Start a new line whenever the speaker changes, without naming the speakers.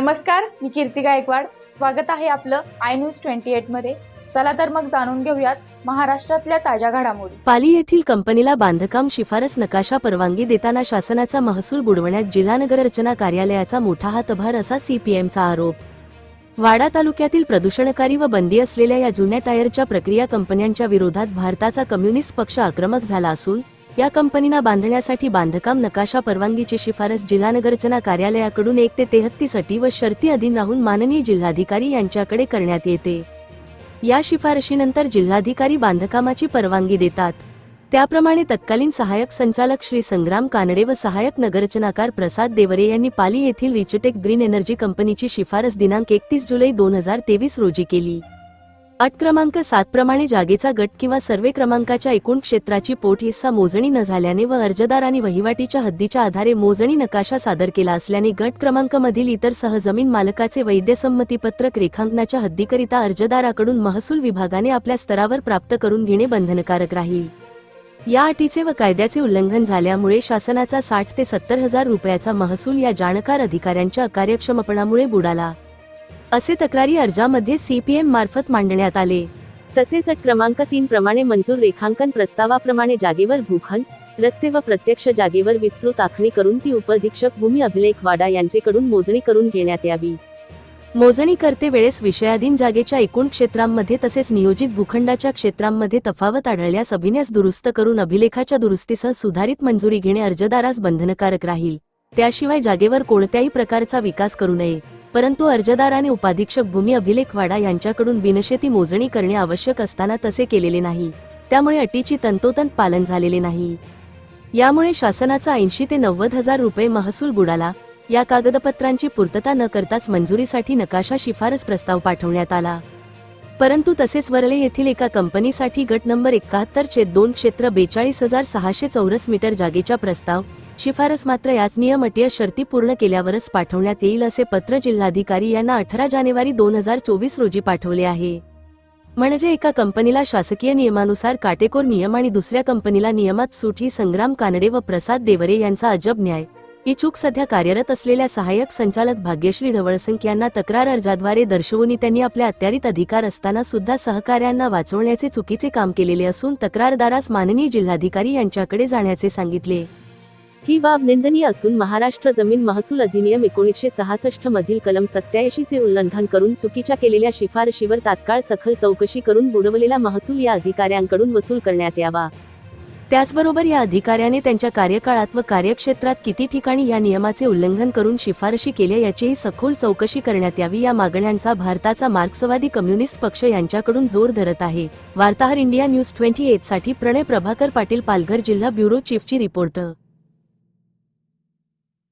नमस्कार मी कीर्ती गायकवाड. स्वागत आहे आपलं आय न्यूज ट्वेंटी मध्ये. चला तर मग जाणून घेऊयात महाराष्ट्रातल्या ताज्या घडामोडी.
पाली येथील कंपनीला बांधकाम शिफारस नकाशा परवानगी देताना शासनाचा महसूल बुडवण्यात जिल्हा नगररचना कार्यालयाचा मोठा हातभार असा सीपीएमचा आरोप. वाडा तालुक्यातील प्रदूषणकारी व बंदी असलेल्या या जुन्या टायरच्या प्रक्रिया कंपन्यांच्या विरोधात भारताचा कम्युनिस्ट पक्ष आक्रमक झाला असून या कंपनीना बांधण्यासाठी बांधकाम नकाशा परवानगीची शिफारस जिल्हा नगरचना कार्यालयाकडून एक ते तेहत्तीस अटी व शर्ती अधीन राहून माननीय जिल्हाधिकारी यांच्याकडे करण्यात येते. या शिफारशीनंतर जिल्हाधिकारी बांधकामाची परवानगी देतात. त्याप्रमाणे तत्कालीन सहाय्यक संचालक श्री संग्राम कानडे व सहाय्यक नगरचनाकार प्रसाद देवरे यांनी पाली येथील रिचटेक ग्रीन एनर्जी कंपनीची शिफारस दिनांक एकतीस जुलै दोन हजार तेवीस रोजी केली. अट क्रमांक सात प्रमाणे जागेचा गट किंवा सर्वे क्रमांकाच्या एकूण क्षेत्राची पोट हिस्सा मोजणी न झाल्याने व अर्जदाराने वहिवाटीच्या हद्दीच्या आधारे मोजणी नकाशा सादर केला असल्याने गट क्रमांक मधील इतर सहजमीन मालकाचे वैद्यसंमतीपत्रक रेखांकनाच्या हद्दीकरिता अर्जदाराकडून महसूल विभागाने आपल्या स्तरावर प्राप्त करून घेणे बंधनकारक राहील. या अटीचे व कायद्याचे उल्लंघन झाल्यामुळे शासनाचा साठ ते सत्तर हजार रुपयाचा महसूल या जाणकार अधिकाऱ्यांच्या अकार्यक्षमपणामुळे बुडाला. असे तक्रारी अर्जामध्ये सीपीएम मार्फत मांडण्यात आले. तसेच अट क्रमांक तीन प्रमाणे मंजूर रेखांकन प्रस्तावाप्रमाणे जागेवर भूखंड रस्ते व प्रत्यक्ष जागेवर विस्तृत आखणी करून ती उपअधीक्षक भूमी अभिलेख वाडा यांचेकडून मोजणी करून घेण्यात यावी. मोजणी करते वेळेस विषयाधीन जागेच्या एकूण क्षेत्रांमध्ये तसेच नियोजित भूखंडाच्या क्षेत्रांमध्ये तफावत आढळल्यास अभिन्यास दुरुस्त करून अभिलेखाच्या दुरुस्तीसह सुधारित मंजुरी घेणे अर्जदारास बंधनकारक राहील. त्याशिवाय जागेवर कोणत्याही प्रकारचा विकास करू नये. परंतु अर्जदाराने उपाधीक्षक भूमी अभिलेख वाडा यांच्याकडून बिनशेती मोजणी करणे आवश्यक असताना तसे केलेले नाही. त्यामुळे अटीची तंतोतंत पालन झालेले नाही. यामुळे शासनाचा ऐंशी ते नव्वद हजार रुपये महसूल बुडाला. या कागदपत्रांची पूर्तता न करताच मंजुरीसाठी नकाशा शिफारस प्रस्ताव पाठवण्यात आला. परंतु तसेच वरळे येथील एका कंपनीसाठी गट नंबर एकाहत्तर चे दोन क्षेत्र बेचाळीस हजार सहाशे चौरस मीटर जागेचा प्रस्ताव शिफारस मात्र याच नियम शर्ती पूर्ण केल्यावरच पाठवण्यात येईल असे पत्र जिल्हाधिकारी यांना अठरा जानेवारी दोन हजार चोवीस रोजी पाठवले आहे. म्हणजे एका कंपनीला शासकीय नियमानुसार काटेकोर नियम आणि दुसऱ्या कंपनीला नियमात सूट ही संग्राम कानडे व प्रसाद देवरे यांचा अजब न्याय. ही चूक सध्या कार्यरत असलेल्या सहाय्यक संचालक भाग्यश्री ढवळसंख यांना तक्रार अर्जाद्वारे दर्शवून त्यांनी आपल्या अत्यारित अधिकार असताना सुद्धा सहकाऱ्यांना वाचवण्याचे चुकीचे काम केलेले असून तक्रारदारास माननीय जिल्हाधिकारी यांच्याकडे जाण्याचे सांगितले. ही बाब निंदनीय असून महाराष्ट्र जमीन महसूल अधिनियम एकोणीसशे सहासष्ट मधील कलम सत्याऐंशी चे उल्लंघन करून चुकीच्या केलेल्या शिफारशीवर तात्काळ सखल चौकशी करून बुडवलेला महसूल या अधिकाऱ्यांकडून वसूल करण्यात यावा. त्याचबरोबर या अधिकाऱ्याने त्यांच्या कार्यकाळात व कार्यक्षेत्रात किती ठिकाणी या नियमाचे उल्लंघन करून शिफारशी केल्या याचीही सखोल चौकशी करण्यात यावी या मागण्यांचा भारताचा मार्क्सवादी कम्युनिस्ट पक्ष यांच्याकडून जोर धरत आहे. वार्ताहर इंडिया न्यूज ट्वेंटी एटसाठी प्रणय प्रभाकर पाटील पालघर जिल्हा ब्युरो चीफची रिपोर्ट.